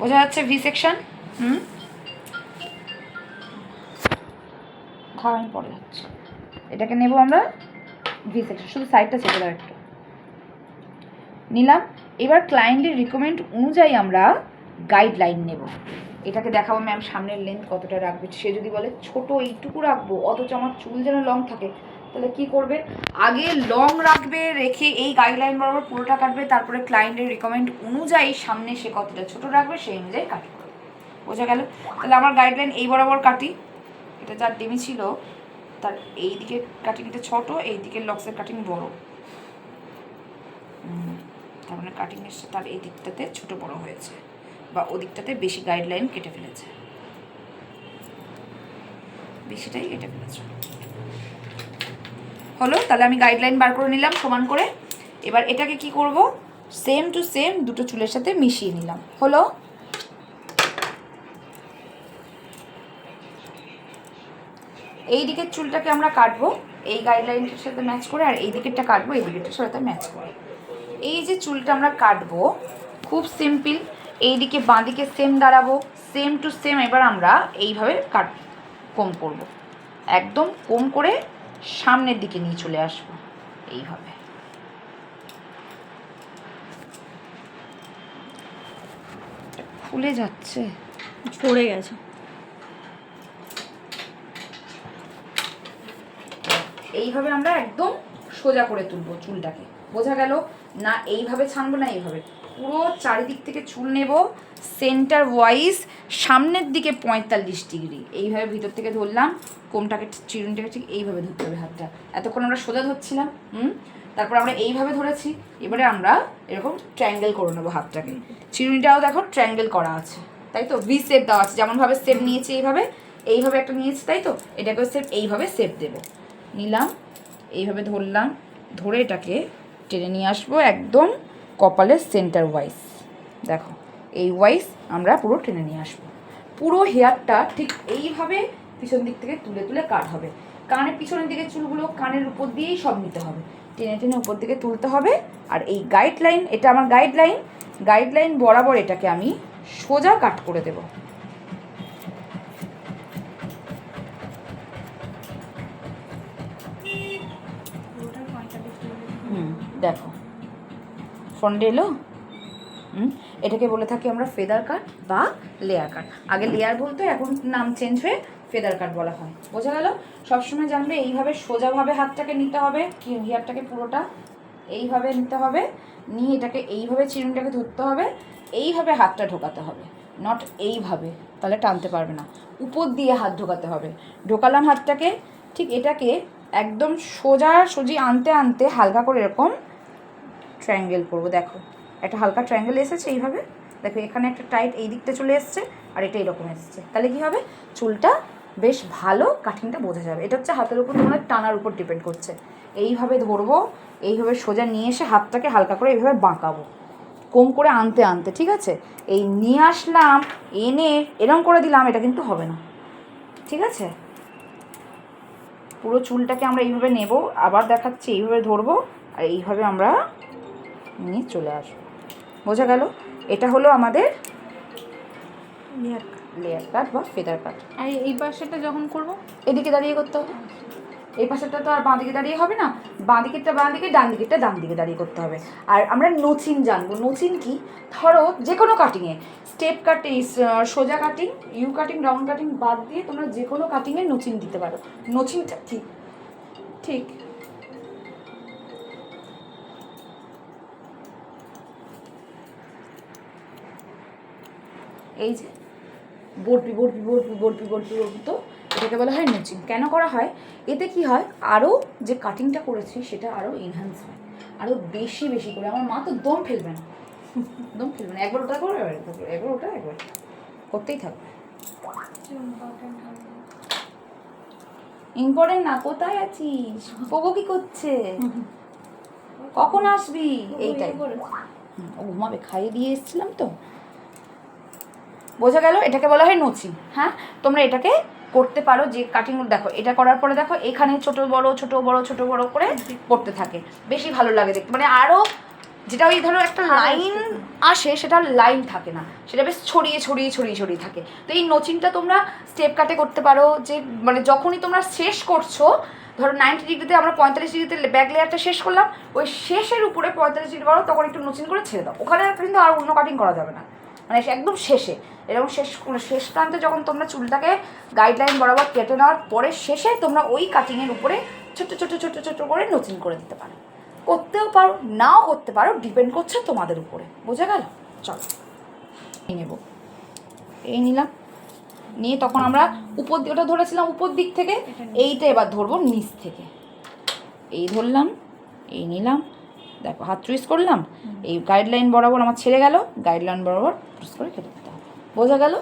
বোঝা যাচ্ছে V section হুম? খাওয়াই পড়ে যাচ্ছে। এটাকে নেব আমরা ভি সেকশন শুধু সাইডটা ছেড়ে দাও একটু। নিলাম, এবার ক্লায়েন্টের রিকমেন্ড অনুযায়ী আমরা গাইডলাইন নেব। এটাকে দেখাবো ম্যাম সামনের লেন্থ কতটা রাখবে, সে যদি বলে ছোট এইটুকু রাখব, অথচ আমার চুল যেন লং থাকে তাহলে কি করবে? আগে লং রাখবে, রেখে এই গাইডলাইন বরাবর পুরোটা কাটবে, তারপরে ক্লায়েন্টের রিকমেন্ড অনুযায়ী সামনে সে কতটা ছোট রাখবে, সেই অনুযায়ী কাট করবে। বোঝা গেল? তাহলে আমার গাইডলাইন এই বরাবর কাটি। এটা যার ডিমি ছিল, তার এই দিকে কাটিংটা ছোট, এই দিকের লক্সের কাটিং বড়। তার মানে কাটিং এসে তার এই দিকটাতে ছোট বড় হয়েছে, বা ওদিকটাতে বেশি গাইডলাইন কেটে ফেলেছে। বেশিটাই কেটে ফেলেছে। হলো, তাহলে আমি গাইডলাইন বার করে নিলাম সমান করে। এবার এটাকে কি করব? সেম টু সেম দুটো চুলের সাথে মিশিয়ে নিলাম। হলো? এই দিকের চুলটাকে আমরা কাটবো। এই গাইডলাইনটার সাথে ম্যাচ করে আর এই দিকেরটা কাটবো, এই দিকেরটার সাথে ম্যাচ করে। এই যে চুলটা আমরা কাটবো, খুব সিম্পল এই দিকে বাঁদিকে সেম দাঁড়াবো সেম টু সেম এবার আমরা এইভাবে কাট কম করব। একদম কম করে সামনের দিকে নিয়ে চলে আসব। এইভাবে ফুলে যাচ্ছে? পড়ে গেছে। এইভাবে আমরা একদম সোজা করে তুলবো চুলটাকে। বোঝা গেল? না এইভাবে ছানবো না এইভাবে। পুরো চারিদিক থেকে চুল নেব সেন্টার ওয়াইজ সামনের দিকে পঁয়তাল্লিশ ডিগ্রি। এইভাবে ভিতর থেকে ধরলাম, কোমটাকে চিরুনিটাকে ঠিক এইভাবে ধরতে হবে হাতটা। এতক্ষণ আমরা সোজা ধরছিলাম, হুম? তারপর আমরা এইভাবে ধরেছি, এবারে আমরা এরকম ট্রায়াঙ্গেল করে নেব হাতটাকে। চিরুনিটাও দেখো ট্রায়াঙ্গেল করা আছে, তাই তো? ভি সেপ দেওয়া আছে, যেমনভাবে সেপ নিয়েছি এইভাবে এইভাবে একটা নিয়েছি, তাই তো? এটাকেও সেপ এইভাবে সেপ দেবো। নিলাম, এইভাবে ধরলাম, ধরে এটাকে টেনে নিয়ে আসব একদম কপালের সেন্টার ওয়াইজ দেখো, এই ওয়াইজ আমরা পুরো টেনে নিয়ে আসব। পুরো হেয়ারটা ঠিক এইভাবে পিছন দিক থেকে তুলে তুলে কাট হবে। কানের পিছনের দিকে চুলগুলো কানের উপর দিয়েই সব নিতে হবে। টেনে টেনে উপর দিকে তুলতে হবে। আর এই গাইডলাইন এটা আমার গাইডলাইন গাইডলাইন বরাবর এটাকে আমি সোজা কাট করে দেবো। হুম, দেখো। ফ্রন্টে এলো। এটাকে বলে থাকি আমরা ফেদার কাট বা লেয়ার কাট আগে লেয়ার বলতো এখন নাম চেঞ্জ হয়ে ফেদার কাট বলা হয়। বোঝা গেল? সবসময় জানবে এইভাবে সোজাভাবে হাতটাকে নিতে হবে, কি হেয়ারটাকে পুরোটা এইভাবে নিতে হবে, নিয়ে এটাকে এইভাবে চিরুনটাকে ধরতে হবে, এইভাবে হাতটা ঢোকাতে হবে। নট এইভাবে, তাহলে টানতে পারবে না। উপর দিয়ে হাত ঢোকাতে হবে। ঢোকালাম হাতটাকে, ঠিক এটাকে একদম সোজা সোজি আনতে আনতে হালকা করে এরকম ট্রায়াঙ্গেল করব, দেখো। একটা হালকা ট্রায়াঙ্গেল এসেছে এইভাবে। দেখো, এখানে একটা টাইট এই দিকটা চলে এসছে, আর এটা এরকম এসেছে। তাহলে কি হবে? চুলটা বেশ ভালো কাটিংটা বোঝা যাবে। এটা হচ্ছে হাতের উপর তোমাদের টানার উপর ডিপেন্ড করছে। এইভাবে ধরবো, এইভাবে সোজা নিয়ে এসে হাতটাকে হালকা করে এইভাবে বাঁকাবো। কম করে আনতে আনতে, ঠিক আছে? এই নিয়ে আসলাম, এনে এরম করে দিলাম, এটা কিন্তু হবে না। ঠিক আছে? পুরো চুলটাকে আমরা এইভাবে নেব, আবার দেখাচ্ছি, এইভাবে ধরবো, আর এইভাবে আমরা নিয়ে চলে আসব বোঝা গেল? এটা হলো আমাদের লেয়ার লেয়ার কাট বা ফেদার কাট আর এই পাশেটা যখন করব? এদিকে দাঁড়িয়ে করতে হবে। এই পাশেরটা তো আর বাঁ দিকে দাঁড়িয়ে হবে না। বাঁ দিকেরটা বাঁ দিকে ডান দিকেরটা ডান দিকে দাঁড়িয়ে করতে হবে। আর আমরা নচিন জানব। নচিন কি? ধরো যে কোনো কাটিংয়ে স্টেপ কাটিং সোজা cutting U cutting round cutting বাদ দিয়ে তোমরা যে কোনো কাটিংয়ে নচিন দিতে পারো। নচিনটা ঠিক ঠিক। এই যে বরপি বরপি বরপি বরপি বরপি বরপি তো এটাকে বলা হয় নচিং। কেন করা হয়? এতে কি হয়? আরও যে কাটিংটা করেছি সেটা আরও এনহ্যান্স হয়। আরও বেশি বেশি করে। আমার মা তো দম ফেলবে না। দম ফেলবে না। একবার ওটা করো একবার ওটা একবার করতেই থাকবে। ইম্পর্টেন্ট না কোথায় আছিস? পোগো কি করছে? কখন আসবি? এইটাই। ও ঘুমাবে। খাইয়ে দিয়ে এসেছিলাম তো। বোঝা গেল এটাকে বলা হয় নচি। হ্যাঁ? তোমরা এটাকে করতে পারো যে কাটিংগুলো দেখো এটা করার পরে দেখো এখানে ছোট বড় ছোট বড় ছোট বড় করে পড়তে থাকে। বেশি ভালো লাগে দেখতে। মানে আরও যেটা ওই ধরো একটা লাইন আসে সেটা লাইন থাকে না। সেটা বেশ ছড়িয়ে ছড়িয়ে ছড়িয়ে ছড়িয়ে থাকে। তো এই নচিনটা তোমরা স্টেপ কাটে করতে পারো যে মানে যখনই তোমরা শেষ করছ ধরো নাইনটি ডিগ্রিতে আমরা পঁয়তাল্লিশ ডিগ্রিতে ব্যাক লেয়ারটা শেষ করলাম ওই শেষের উপরে পঁয়তাল্লিশ ডিগ্রি করো তখন একটু নচিন করে ছেড়ে দাও। ওখানে কিন্তু আর অন্য কাটিং করা যাবে না। মানে একদম শেষে। এরকম শেষ শেষ প্রান্তে যখন তোমরা চুলটাকে গাইডলাইন বরাবর কেটে নেওয়ার পরে শেষে তোমরা ওই কাটিংয়ের উপরে ছোট ছোট ছোট ছোট করে নতুন করে দিতে পারো। করতেও পারো নাও করতে পারো ডিপেন্ড করছে তোমাদের উপরে। বোঝা গেল? চলো। এই নেব। এই নিলাম। নিয়ে তখন আমরা উপর ওটা ধরেছিলাম উপর দিক থেকে এইটা এবার ধরবো নিচ থেকে। এই ধরলাম এই নিলাম দেখো, হাত টুইস করলাম, এই গাইডলাইন বরাবর আমার ছেড়ে গেল গাইডলাইন বরাবর টুইস করে কেটে দিতে হবে। বোঝা গেল?